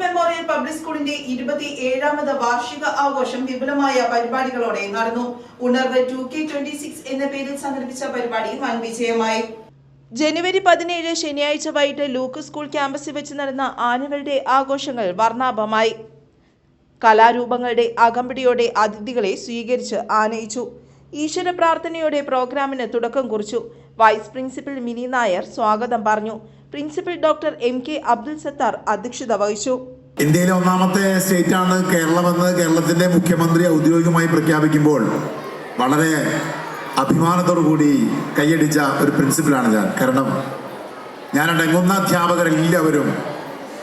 Memorial public സ്കൂളിന്റെ ഇരുപത്തി ഏഴാമത് വാർഷിക ആഘോഷം വിപുലമായ പരിപാടികളോടെ നടന്നു. ഉണർവ് ടു കെ ട്വന്റി സിക്സ് എന്ന പേരിൽ സംഘടിപ്പിച്ച പരിപാടി വൻ വിജയമായി. ജനുവരി പതിനേഴ് ശനിയാഴ്ച വൈകിട്ട് ലൂക്ക് സ്കൂൾ ക്യാമ്പസിൽ വെച്ച് നടന്ന ആനകളുടെ ആഘോഷങ്ങൾ വർണാഭമായി. കലാരൂപങ്ങളുടെ അകമ്പടിയോടെ അതിഥികളെ സ്വീകരിച്ച് ആനയിച്ചു. ഈശ്വര പ്രാർത്ഥനയോടെ പ്രോഗ്രാമിന് തുടക്കം കുറിച്ചു. വൈസ് പ്രിൻസിപ്പൽ മിനി നായർ സ്വാഗതം പറഞ്ഞു. Principal doctor M K Abdul Sattar അധ്യക്ഷത വഹിച്ചു. ഇന്ത്യയിലെ ഒന്നാമത്തെ സ്റ്റേറ്റാണ് കേരളമെന്ന് കേരളത്തിന്റെ മുഖ്യമന്ത്രി ഔദ്യോഗികമായി പ്രഖ്യാപിക്കുമ്പോൾ വളരെ അഭിമാനത്തോടു കൂടി കൈയടിച്ച ഒരു പ്രിൻസിപ്പലാണ് ഞാൻ. കാരണം ഞാൻ അടങ്ങുന്ന അധ്യാപകരെല്ലാവരും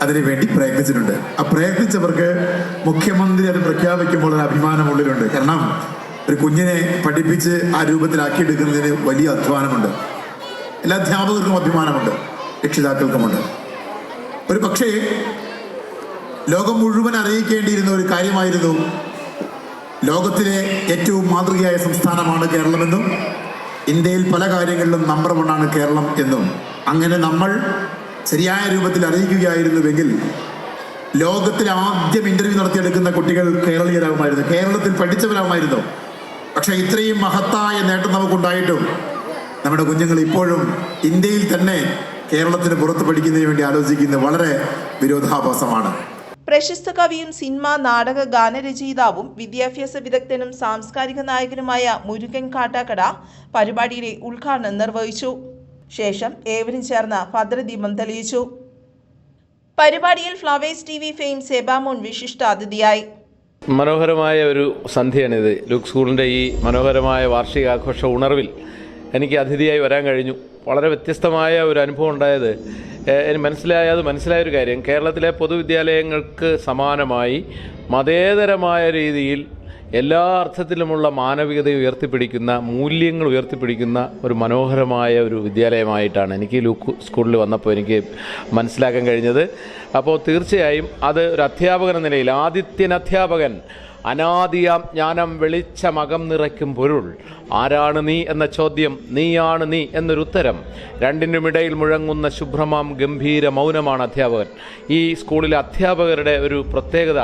അതിനു വേണ്ടി പ്രയത്നിച്ചിട്ടുണ്ട്. ആ പ്രയത്നിച്ചവർക്ക് മുഖ്യമന്ത്രി അത് പ്രഖ്യാപിക്കുമ്പോൾ ഒരു അഭിമാനം ഉള്ളിലുണ്ട്. കാരണം ഒരു കുഞ്ഞിനെ പഠിപ്പിച്ച് ആ രൂപത്തിലാക്കിയെടുക്കുന്നതിന് വലിയ അധ്വാനമുണ്ട്. എല്ലാ അധ്യാപകർക്കും അഭിമാനമുണ്ട്. രക്ഷിതാക്കൾക്കുമുണ്ട്. ഒരു പക്ഷേ ലോകം മുഴുവൻ അറിയിക്കേണ്ടിയിരുന്ന ഒരു കാര്യമായിരുന്നു ലോകത്തിലെ ഏറ്റവും മാതൃകയായ സംസ്ഥാനമാണ് കേരളമെന്നും ഇന്ത്യയിൽ പല കാര്യങ്ങളിലും നമ്പർ വണ്ണാണ് കേരളം എന്നും. അങ്ങനെ നമ്മൾ ശരിയായ രൂപത്തിൽ അറിയിക്കുകയായിരുന്നുവെങ്കിൽ ലോകത്തിൽ ആദ്യം ഇന്റർവ്യൂ നടത്തിയെടുക്കുന്ന കുട്ടികൾ കേരളീയരാകുമായിരുന്നു. കേരളത്തിൽ പഠിച്ചവരാകുമായിരുന്നു. പക്ഷേ ഇത്രയും മഹത്തായ നേട്ടം നമുക്കുണ്ടായിട്ടും നമ്മുടെ കുഞ്ഞുങ്ങൾ ഇപ്പോഴും ഇന്ത്യയിൽ തന്നെ കേരളത്തിന് പുറത്ത് പഠിക്കുന്നതിന് വേണ്ടി ആലോചിക്കുന്നത് വളരെ വിരോധാഭാസമാണ്. പ്രശസ്ത കവിയും സിനിമ നാടക ഗാനരചയിതാവും വിദ്യാഭ്യാസ വിദഗ്ധനും സാംസ്കാരിക നായകനുമായ മുരുകൻ കാട്ടാക്കട പരിപാടിയിലെ ഉദ്ഘാടനം നിർവഹിച്ചു. ശേഷം ഏവരും ചേർന്ന് ഭദ്രദീപം തെളിയിച്ചു. പരിപാടിയിൽ Flowers T V fame Sebamon വിശിഷ്ട അതിഥിയായി. മനോഹരമായ ഒരു സന്ധ്യയാണിത്. ലുക്ക് സ്കൂളിന്റെ ഈ മനോഹരമായ വാർഷികാഘോഷ ഉണർവിൽ എനിക്ക് അതിഥിയായി വരാൻ കഴിഞ്ഞു. വളരെ വ്യത്യസ്തമായ ഒരു അനുഭവം ഉണ്ടായത്. എനിക്ക് മനസ്സിലായ അത് മനസ്സിലായൊരു കാര്യം. കേരളത്തിലെ പൊതുവിദ്യാലയങ്ങൾക്ക് സമാനമായി മതേതരമായ രീതിയിൽ എല്ലാ അർത്ഥത്തിലുമുള്ള മാനവികത ഉയർത്തിപ്പിടിക്കുന്ന മൂല്യങ്ങൾ ഉയർത്തിപ്പിടിക്കുന്ന ഒരു മനോഹരമായ ഒരു വിദ്യാലയമായിട്ടാണ് എനിക്ക് ലൂക്ക് സ്കൂളിൽ വന്നപ്പോൾ എനിക്ക് മനസ്സിലാക്കാൻ കഴിഞ്ഞത്. അപ്പോൾ തീർച്ചയായും അത് ഒരു അധ്യാപകൻ എന്ന നിലയിൽ ആദിത്യൻ അധ്യാപകൻ അനാദിയാം ജ്ഞാനം വെളിച്ചമകം നിറയ്ക്കും പൊരുൾ. ആരാണ് നീ എന്ന ചോദ്യം നീയാണ് നീ എന്നൊരു ഉത്തരം രണ്ടിനുമിടയിൽ മുഴങ്ങുന്ന ശുഭ്രമാം ഗംഭീര മൗനമാണ് അധ്യാപകൻ. ഈ സ്കൂളിലെ അധ്യാപകരുടെ ഒരു പ്രത്യേകത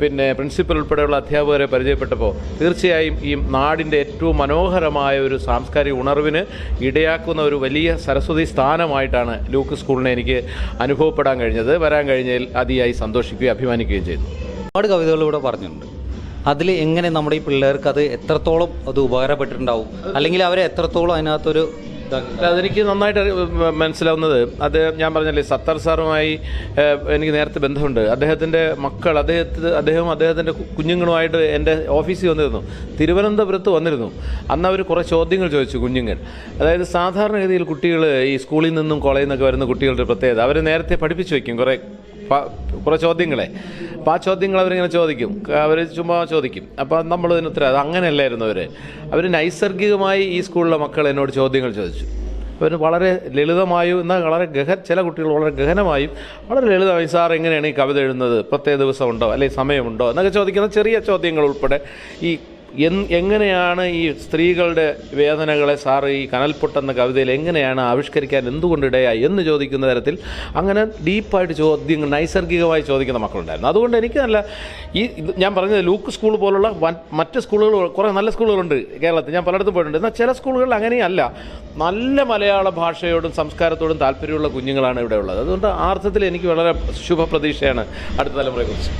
പിന്നെ പ്രിൻസിപ്പൽ ഉൾപ്പെടെയുള്ള അധ്യാപകരെ പരിചയപ്പെട്ടപ്പോൾ തീർച്ചയായും ഈ നാടിന്റെ ഏറ്റവും മനോഹരമായ ഒരു സാംസ്കാരിക ഉണർവിന് ഇടയാക്കുന്ന ഒരു വലിയ സരസ്വതി സ്ഥാനമായിട്ടാണ് ലൂക്ക് സ്കൂളിനെ എനിക്ക് അനുഭവപ്പെടാൻ കഴിഞ്ഞത്. വരാൻ കഴിഞ്ഞതിൽ അതിയായി സന്തോഷിക്കുകയും അഭിമാനിക്കുകയും ചെയ്യുന്നു ഒരുപാട് കവിതകൾ ഇവിടെ പറഞ്ഞിട്ടുണ്ട്. അതിൽ എങ്ങനെ നമ്മുടെ ഈ പിള്ളേർക്ക് അത് എത്രത്തോളം അത് ഉപകാരപ്പെട്ടിട്ടുണ്ടാവും? അല്ലെങ്കിൽ അവരെ എത്രത്തോളം അതിനകത്തൊരു അതെനിക്ക് നന്നായിട്ട് മനസ്സിലാവുന്നത്. അത് ഞാൻ പറഞ്ഞല്ലേ സത്തർ സാറുമായി എനിക്ക് നേരത്തെ ബന്ധമുണ്ട്. അദ്ദേഹത്തിന്റെ മക്കൾ അദ്ദേഹത്തിന് അദ്ദേഹവും അദ്ദേഹത്തിന്റെ കുഞ്ഞുങ്ങളുമായിട്ട് എന്റെ ഓഫീസിൽ വന്നിരുന്നു. തിരുവനന്തപുരത്ത് വന്നിരുന്നു. അന്ന് അവർ കുറേ ചോദ്യങ്ങൾ ചോദിച്ചു കുഞ്ഞുങ്ങൾ. അതായത് സാധാരണഗതിയിൽ കുട്ടികൾ ഈ സ്കൂളിൽ നിന്നും കോളേജിൽ നിന്നൊക്കെ വരുന്ന കുട്ടികളുടെ പ്രത്യേകത അവരെ നേരത്തെ പഠിപ്പിച്ചു വയ്ക്കും കുറേ. കുറേ ചോദ്യങ്ങളെ. അപ്പോൾ ആ ചോദ്യങ്ങൾ അവരിങ്ങനെ ചോദിക്കും. അവർ ചുമ്മാ ചോദിക്കും. അപ്പോൾ നമ്മൾ ഇതിന് അത് അങ്ങനെയല്ലായിരുന്നു അവർ അവർ നൈസർഗികമായി ഈ സ്കൂളിലെ മക്കൾ എന്നോട് ചോദ്യങ്ങൾ ചോദിച്ചു. അവർ വളരെ ലളിതമായും എന്നാൽ വളരെ ഗഹ ചില കുട്ടികൾ വളരെ ഗഹനമായും വളരെ ലളിതമായി സാർ എങ്ങനെയാണ് ഈ കവിത എഴുതുന്നത്? പ്രത്യേക ദിവസമുണ്ടോ? അല്ലെങ്കിൽ സമയമുണ്ടോ? എന്നൊക്കെ ചോദിക്കുന്ന ചെറിയ ചോദ്യങ്ങൾ ഉൾപ്പെടെ ഈ എങ്ങനെയാണ് ഈ സ്ത്രീകളുടെ വേദനകളെ സാർ ഈ കനൽപ്പൊട്ടെന്ന കവിതയിൽ എങ്ങനെയാണ് ആവിഷ്കരിക്കാൻ എന്തുകൊണ്ടിടയായി എന്ന് ചോദിക്കുന്ന തരത്തിൽ അങ്ങനെ ഡീപ്പായിട്ട് ചോദ്യങ്ങൾ നൈസർഗികമായി ചോദിക്കുന്ന മക്കളുണ്ടായിരുന്നു. അതുകൊണ്ട് എനിക്ക് നല്ല ഈ ഞാൻ പറഞ്ഞത് ലൂക്ക് സ്കൂൾ പോലുള്ള മറ്റ് സ്കൂളുകൾ കുറേ നല്ല സ്കൂളുകളുണ്ട് കേരളത്തിൽ. ഞാൻ പലയിടത്തും പോയിട്ടുണ്ട്. എന്നാൽ ചില സ്കൂളുകളിൽ അങ്ങനെയല്ല. നല്ല മലയാള ഭാഷയോടും സംസ്കാരത്തോടും താല്പര്യമുള്ള കുഞ്ഞുങ്ങളാണ് ഇവിടെ ഉള്ളത്. അതുകൊണ്ട് ആ അർത്ഥത്തിൽ എനിക്ക് വളരെ ശുഭപ്രതീക്ഷയാണ് അടുത്ത തലമുറയെക്കുറിച്ച്.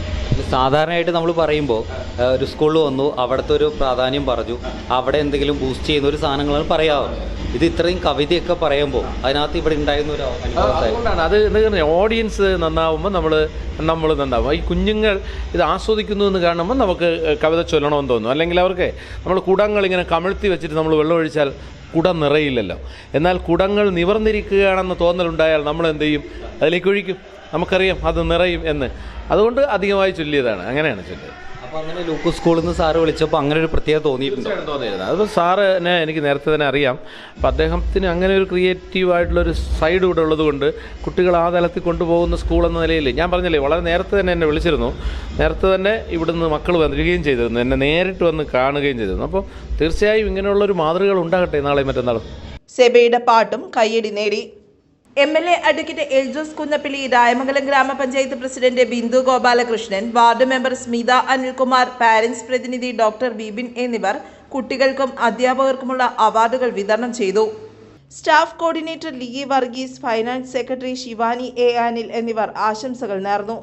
സാധാരണയായിട്ട് നമ്മൾ പറയുമ്പോൾ ഒരു സ്കൂളിൽ വന്നു അവിടുത്തെ ഒരു പ്രാധാന്യം പറഞ്ഞു. അവിടെ എന്തെങ്കിലും ബൂസ്റ്റ് ചെയ്യുന്ന ഒരു സാധനങ്ങളാണ് പറയാറ്. ഇത് ഇത്രയും കവിതയൊക്കെ പറയുമ്പോൾ അതിനകത്ത് ഇവിടെ ഉണ്ടായിരുന്ന ഒരു അതുകൊണ്ടാണ്. അത് എന്താണ് ഓഡിയൻസ് നന്നാവുമ്പോൾ നമ്മൾ നമ്മൾ നന്നാവും. ഈ കുഞ്ഞുങ്ങൾ ഇത് ആസ്വദിക്കുന്നു എന്ന് കാണുമ്പോൾ നമുക്ക് കവിത ചൊല്ലണമെന്ന് തോന്നും. അല്ലെങ്കിൽ അവർക്ക് നമ്മൾ കുടങ്ങൾ ഇങ്ങനെ കമിഴ്ത്തി വെച്ചിട്ട് നമ്മൾ വെള്ളം ഒഴിച്ചാൽ കുടം നിറയില്ലല്ലോ. എന്നാൽ കുടങ്ങൾ നിവർന്നിരിക്കുകയാണെന്ന് തോന്നലുണ്ടായാൽ നമ്മൾ എന്ത് ചെയ്യും? അതിലേക്ക് ഒഴിക്കും. നമുക്കറിയാം അത് നിറയും എന്ന്. അതുകൊണ്ട് അധികമായി ചൊല്ലിയതാണ്. അങ്ങനെയാണ് ചൊല്ലിയത്. അപ്പോൾ അങ്ങനെ ലൂക്കോസ് സ്കൂളിൽ നിന്ന് സാറ് വിളിച്ചപ്പോൾ അങ്ങനെ ഒരു പ്രത്യേകത തോന്നിയിട്ടുണ്ട്. തീർച്ചയായിട്ടും തോന്നിയിരുന്നത് സാറ് സാറിനെ എനിക്ക് നേരത്തെ തന്നെ അറിയാം. അപ്പോൾ അദ്ദേഹത്തിന് അങ്ങനെ ഒരു ക്രിയേറ്റീവ് ആയിട്ടുള്ളൊരു സൈഡ് ഇവിടെ ഉള്ളതുകൊണ്ട് കുട്ടികൾ ആ തലത്തിൽ കൊണ്ടുപോകുന്ന സ്കൂൾ എന്ന നിലയിൽ ഞാൻ പറഞ്ഞില്ലേ വളരെ നേരത്തെ തന്നെ എന്നെ വിളിച്ചിരുന്നു. നേരത്തെ തന്നെ ഇവിടുന്ന് മക്കൾ വരികയും ചെയ്തിരുന്നു. എന്നെ നേരിട്ട് വന്ന് കാണുകയും ചെയ്തിരുന്നു. അപ്പോൾ തീർച്ചയായും ഇങ്ങനെയുള്ളൊരു മാതൃകകൾ ഉണ്ടാകട്ടെ നാളെ മറ്റന്നാളും. സെബയുടെ പാട്ടും കയ്യടി നേടി. M L A advocate Eldhose Kunnappilly Rayamangalam ഗ്രാമപഞ്ചായത്ത് president Bindu Gopalakrishnan ward member Smitha Anilkumar parents പ്രതിനിധി ഡോക്ടർ ബിബിൻ എന്നിവർ കുട്ടികൾക്കും അധ്യാപകർക്കുമുള്ള അവാർഡുകൾ വിതരണം ചെയ്തു. Staff coordinator Lee Varghese finance secretary Shivani A Anil എന്നിവർ ആശംസകൾ നേർന്നു.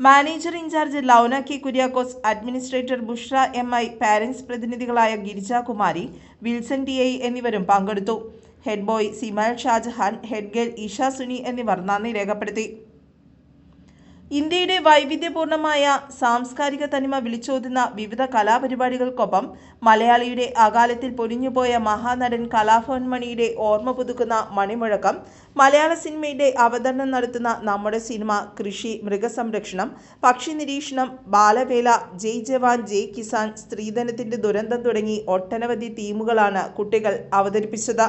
Manager in charge Launa K Kuriakose administrator Bushra M I parents പ്രതിനിധികളായ Girijakumari Wilson T I എന്നിവരും പങ്കെടുത്തു. Head boy Simal Shajahan head girl Isha Suni എന്നിവർ നന്ദി രേഖപ്പെടുത്തി. ഇന്ത്യയുടെ വൈവിധ്യപൂർണമായ സാംസ്കാരിക തനിമ വിളിച്ചോതുന്ന വിവിധ കലാപരിപാടികൾക്കൊപ്പം മലയാളിയുടെ അകാലത്തിൽ പൊലിഞ്ഞുപോയ മഹാനടൻ കലാഭവൻ മണിയുടെ ഓർമ്മ പുതുക്കുന്ന മണിമുഴക്കം മലയാള സിനിമയുടെ അവതരണം നടത്തുന്ന നമ്മുടെ സിനിമ കൃഷി മൃഗസംരക്ഷണം പക്ഷി നിരീക്ഷണം ബാലവേല ജയ് ജവാൻ ജയ് കിസാൻ സ്ത്രീധനത്തിന്റെ ദുരന്തം തുടങ്ങി ഒട്ടനവധി തീമുകളാണ് കുട്ടികൾ അവതരിപ്പിച്ചത്.